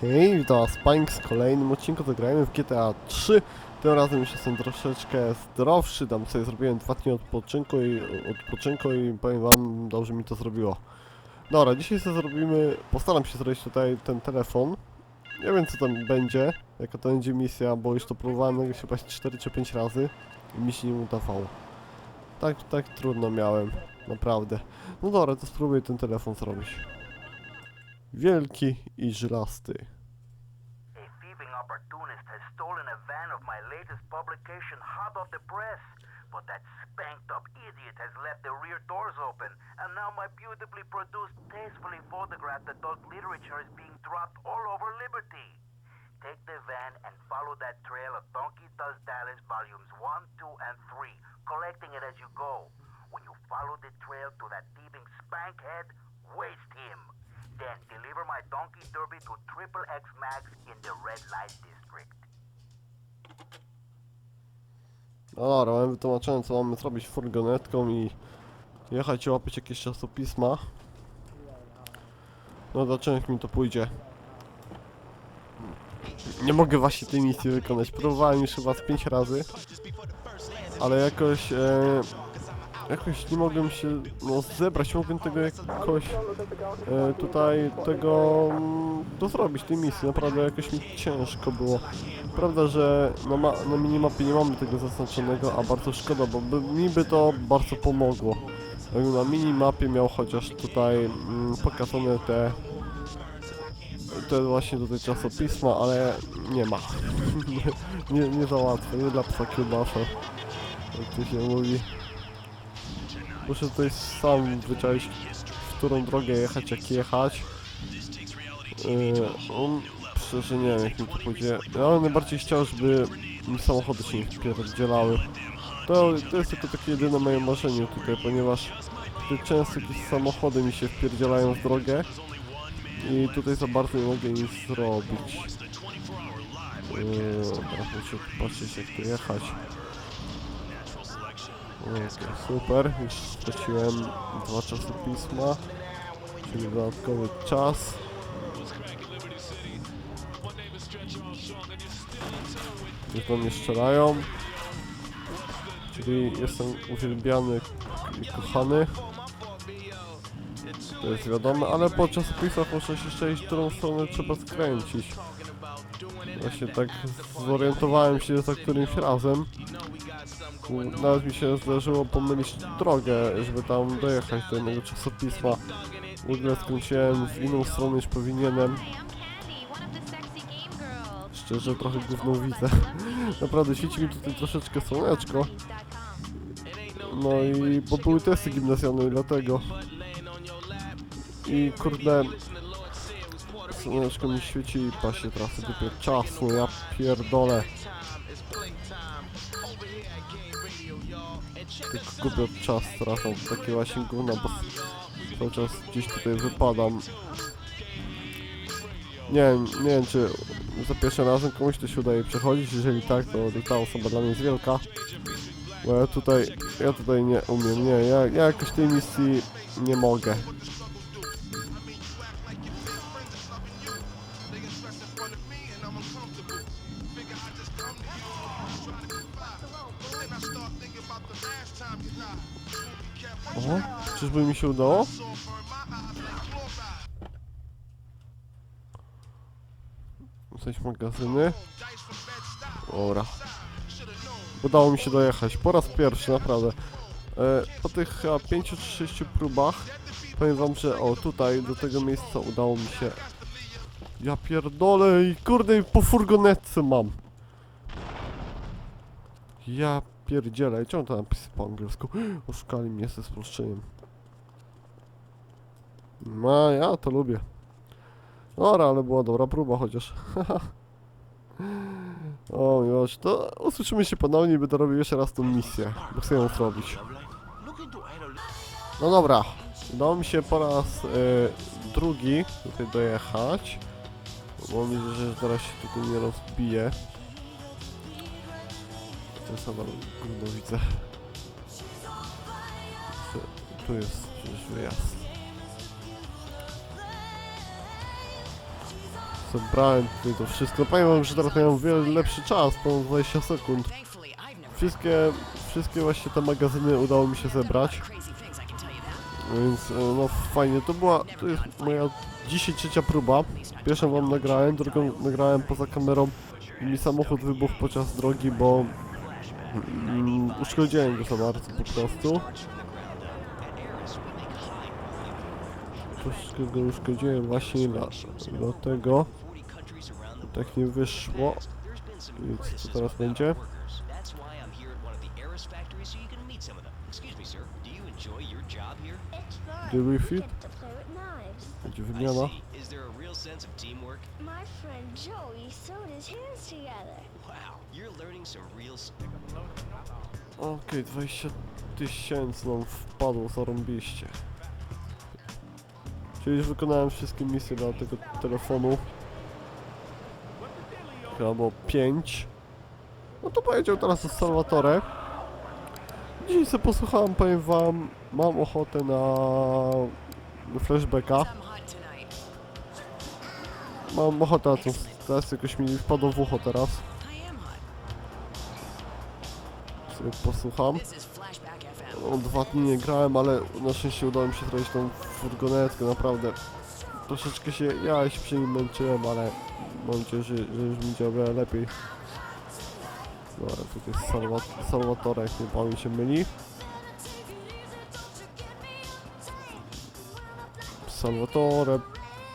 Hej, witam was Spink z kolejnym odcinku, zagrajmy w GTA 3 Tym razem już jestem troszeczkę zdrowszy, tam sobie zrobiłem dwa dni odpoczynku i, odpoczynku i powiem wam, dobrze mi to zrobiło. Dobra, dzisiaj sobie zrobimy, postaram się zrobić tutaj ten telefon. Nie wiem co tam będzie, jaka to będzie misja, bo już to próbowałem chyba 4 czy 5 razy i mi się nie udawało. Tak, tak trudno miałem, naprawdę. No dobra, to spróbuję ten telefon zrobić Wielki i żylasty. A thieving opportunist has stolen a van of my latest publication hot off the press. But that spanked up idiot has left the rear doors open, and now my beautifully produced, tastefully photographed adult literature is being dropped all over Liberty. Take the van and follow that trail of Donkey Does Dallas volumes 1, 2, and 3, No dobra, mamy co mamy zrobić furgonetką i jechać i łapać jakieś czasopisma. No zobaczymy jak mi to pójdzie. Nie mogę właśnie tej misji wykonać. Próbowałem już chyba z 5 razy. Ale jakoś... E, jakoś nie mogłem się no, zebrać, mogłem tego jakoś e, tutaj tego mm, to zrobić, tej misji. Naprawdę jakoś mi ciężko było. Prawda, że na, ma na minimapie nie mamy tego zaznaczonego, a bardzo szkoda, bo by, mi by to bardzo pomogło. Jakbym na minimapie miał chociaż tutaj mm, pokazane te te właśnie tutaj czasopisma, ale nie ma. nie, nie, za nie dla psa kiełbasa. Jak to się mówi. Muszę tutaj sam wyczaić, w którą drogę jechać, jak jechać. Yy, on, szczerze nie wiem jak mi to pójdzie. Ja bym najbardziej chciał, żeby samochody się nie wpierdzielały. To, to jest tylko takie jedyne moje marzenie tutaj, ponieważ często jakieś samochody mi się wpierdzielają w drogę i tutaj za bardzo nie mogę nic zrobić. Yy, muszę patrzeć jak tu jechać. Super, już straciłem dwa czasopisma, czyli dodatkowy czas. Już do mnie strzelają. Czyli jestem uwielbiany i kochany. To jest wiadome, ale po czasopismach muszę się szczelić, którą stronę trzeba skręcić. Właśnie tak zorientowałem się za którymś razem. Nawet mi się zdarzyło pomylić drogę, żeby tam dojechać do jednego czasopisma. W ogóle skręciłem w inną stronę niż powinienem. Szczerze trochę gówno widzę. Naprawdę świeci mi tutaj troszeczkę słoneczko. No i bo były testy gimnazjalne i dlatego. I kurde Słoneczko mi świeci i pasie trasy dupie czasu, ja pierdolę. Tylko gubię czas tracą, takie właśnie gówna, bo cały czas gdzieś tutaj wypadam. Nie wiem, nie wiem czy za pierwszym razem komuś to się udaje przechodzić, jeżeli tak, to ta osoba dla mnie jest wielka. Bo ja tutaj, ja tutaj nie umiem, nie, ja, ja jakoś tej misji nie mogę. Czyżby mi się udało? Coś magazyny. Dobra. Udało mi się dojechać. Po raz pierwszy, naprawdę. E, po tych chyba 5 czy 6 próbach powiem wam, że o tutaj do tego miejsca udało mi się. Ja pierdolę i kurde po furgonetce mam. Ja pierdzielę, czemu to napisy po angielsku? Oszukali mnie ze sproszczeniem. No, ja to lubię. Dobra, ale była dobra próba chociaż. o miłość, to usłyszymy się ponownie i będę robił jeszcze raz tą misję, bo chcę ją zrobić. No dobra, udało mi się po raz y, drugi tutaj dojechać. Mam nadzieję, że zaraz się tutaj nie rozbije. Jest nadal gówno widzę. Tu jest przecież wyjazd. Zebrałem tutaj to wszystko. Powiem wam, że teraz miałem wiele lepszy czas, ponad 20 sekund. Wszystkie, wszystkie właśnie te magazyny udało mi się zebrać, więc e, no fajnie. To była, to jest moja dzisiaj trzecia próba. Pierwszą wam nagrałem, drugą nagrałem poza kamerą mi samochód wybuchł podczas drogi, bo mm, uszkodziłem go za bardzo po prostu. Troszkę go uszkodziłem właśnie dla, dlatego tak nie wyszło. I co teraz będzie? The Eris factories so you can meet some of them. Excuse me, sir. Do you enjoy your job here? It's fun. Do we We fit? get to play with knives. Będzie wymiana. sense of teamwork? My friend Joey sewed his hands together. Wow, you're learning some real. s- Okej, 20 tysięcy nam wpadło zarąbiście. Czyli już wykonałem wszystkie misje dla tego telefonu. Chyba było 5. No to powiedział teraz o Salvatore. Dzisiaj sobie posłuchałem, powiem wam, mam ochotę na flashbacka. Mam ochotę na to, teraz jakoś mi wpadło w ucho teraz. Sobie posłucham. O, dwa dni nie grałem, ale na szczęście udało mi się zrobić tą furgonetkę, naprawdę. Troszeczkę się, ja się przy nim męczyłem, ale mam nadzieję, że, że już działa o wiele lepiej. No tutaj jest Salvatore, jak nie pan mi się myli. Salvatore,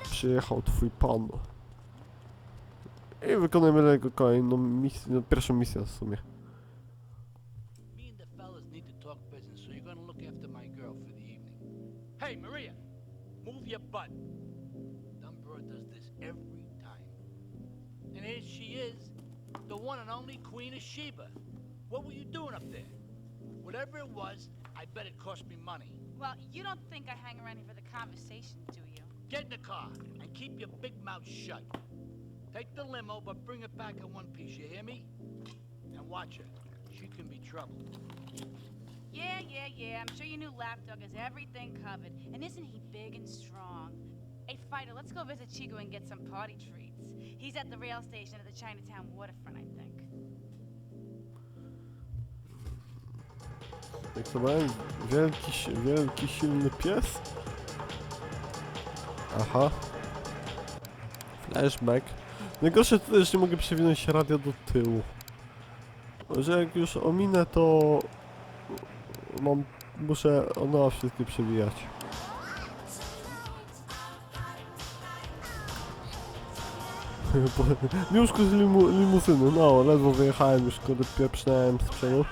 przyjechał twój pan. I wykonujemy jego kolejną misję, no, pierwszą misję w sumie. Only Queen of Sheba. What were you doing up there? Whatever it was, I bet it cost me money. Well, you don't think I hang around here for the conversation, do you? Get in the car and keep your big mouth shut. Take the limo, but bring it back in one piece, you hear me? And watch her. She can be trouble. Yeah, yeah, yeah. I'm sure your new lapdog has everything covered. And isn't he big and strong? Hey, Fighter, let's go visit Chico and get some party treats. He's at the rail station at the Chinatown waterfront, I think. Jak to powiem, wielki, wielki, silny pies. Aha. Flashback. Najgorsze to też nie mogę przewinąć radia do tyłu. Że jak już ominę, to mam, muszę od nowa wszystkie przewijać. Miuszku z limu, limuzyny, no ledwo wyjechałem, już kurde pieprznąłem z przodu.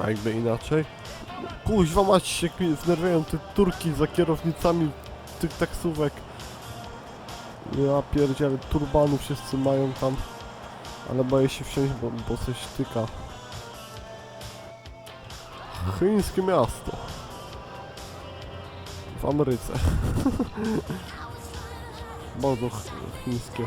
A jakby inaczej. Kuźwa mać jak mi wnerwiają te turki za kierownicami tych taksówek. Ja pierdzielę, turbanów wszyscy mają tam. Ale boję się wsiąść, bo, bo coś tyka. Chińskie miasto. W Ameryce. Bardzo ch chińskie.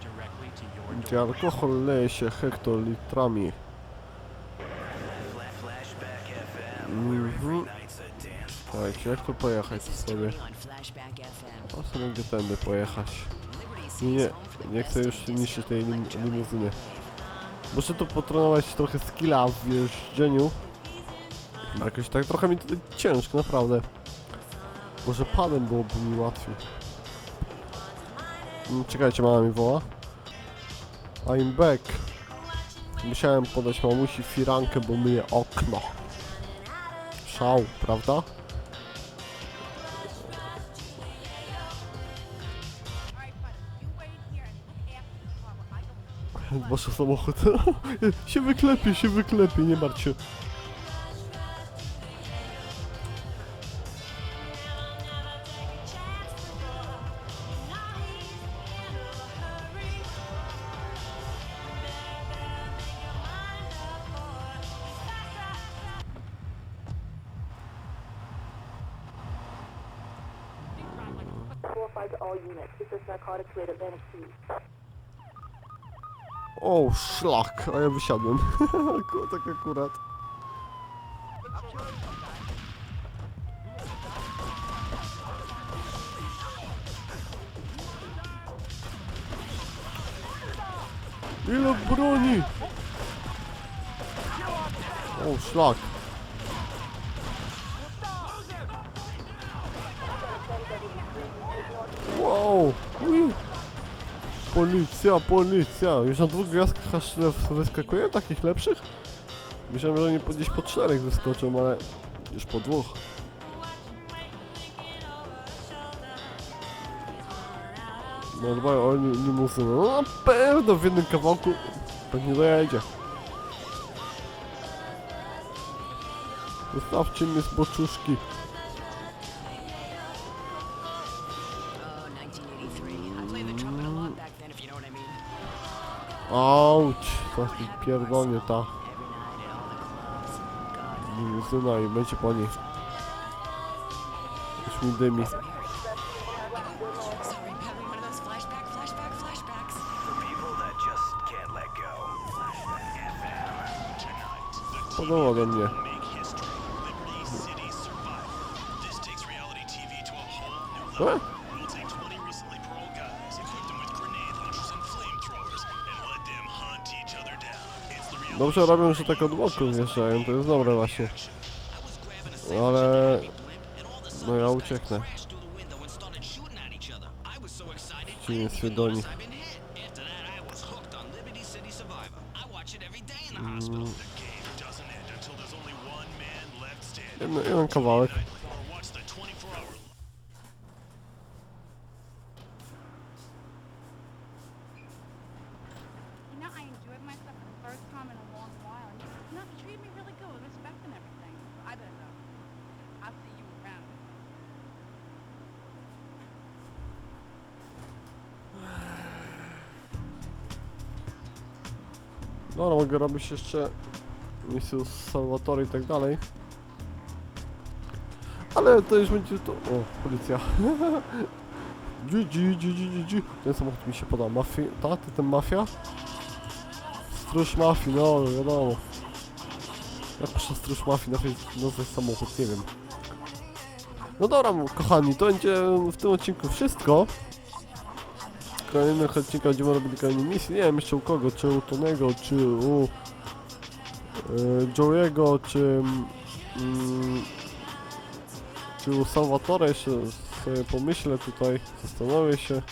directly to your Gdzie door. alkohol leje się hektolitrami. Mhm. Słuchajcie, jak tu pojechać sobie? A sobie mogę tędy pojechać. Nie, nie, chcę już niszczyć tej lim limuzyny. Muszę tu potrenować trochę skilla w jeżdżeniu. Jakoś tak trochę mi to ciężko, naprawdę. Może padem byłoby mi łatwiej. Mm, Czekajcie, mama mi woła. I'm back. Musiałem podać mamusi firankę, bo myję okno. Szał, prawda? Wasz samochód. się wyklepie, się wyklepie, nie martw się. O, szlak, a ja wysiadłem. Tak akurat. Ile broni? O, szlak. Wow! Policja, policja! Już na dwóch gwiazdkach aż wyskakuje? Takich lepszych? Myślałem, że oni gdzieś po czterech wyskoczą, ale już po dwóch. No dbaj o li- limuzynę. No na pewno w jednym kawałku pewnie dojedzie. Zostawcie mnie z boczuszki. Auć! Mi pierdolnie ta limuzyna i będzie po niej. Już mi dymi. Sorry, having one of Dobrze robią, że tak od boku zjeżdżają, to jest dobre właśnie. Ale... No ja ucieknę. crashed through the window and started shooting at No, no mogę robić jeszcze misję z Salvatore i tak dalej. Ale to już będzie to... O, policja. Dzi, dzi, dzi. Ten samochód mi się podoba. Mafi... Ta? Ty ten mafia? Stróż mafii, no wiadomo. Jak proszę stróż mafii nazwać samochód, nie wiem. No dobra, kochani, to będzie w tym odcinku wszystko. Kolejnych odcinkach będziemy robili kolejne misje. Nie wiem jeszcze u kogo, czy u Tonego, czy u Joe'ego, czy mm, czy u Salvatore jeszcze sobie pomyślę tutaj, zastanowię się.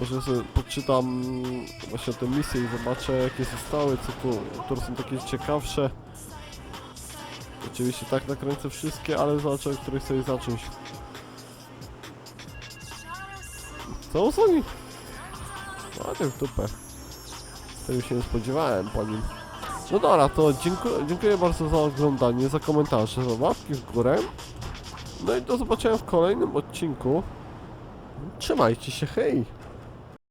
Może sobie poczytam właśnie te misje i zobaczę jakie zostały, co tu, które są takie ciekawsze. Oczywiście tak nakręcę wszystkie, ale zobaczę, których sobie zacząć. Co Sony? Ładnie w dupę. Tego się nie spodziewałem po nim. No dobra, to dziękuję, dziękuję bardzo za oglądanie, za komentarze, za łapki w górę. No i do zobaczenia w kolejnym odcinku. Trzymajcie się, hej!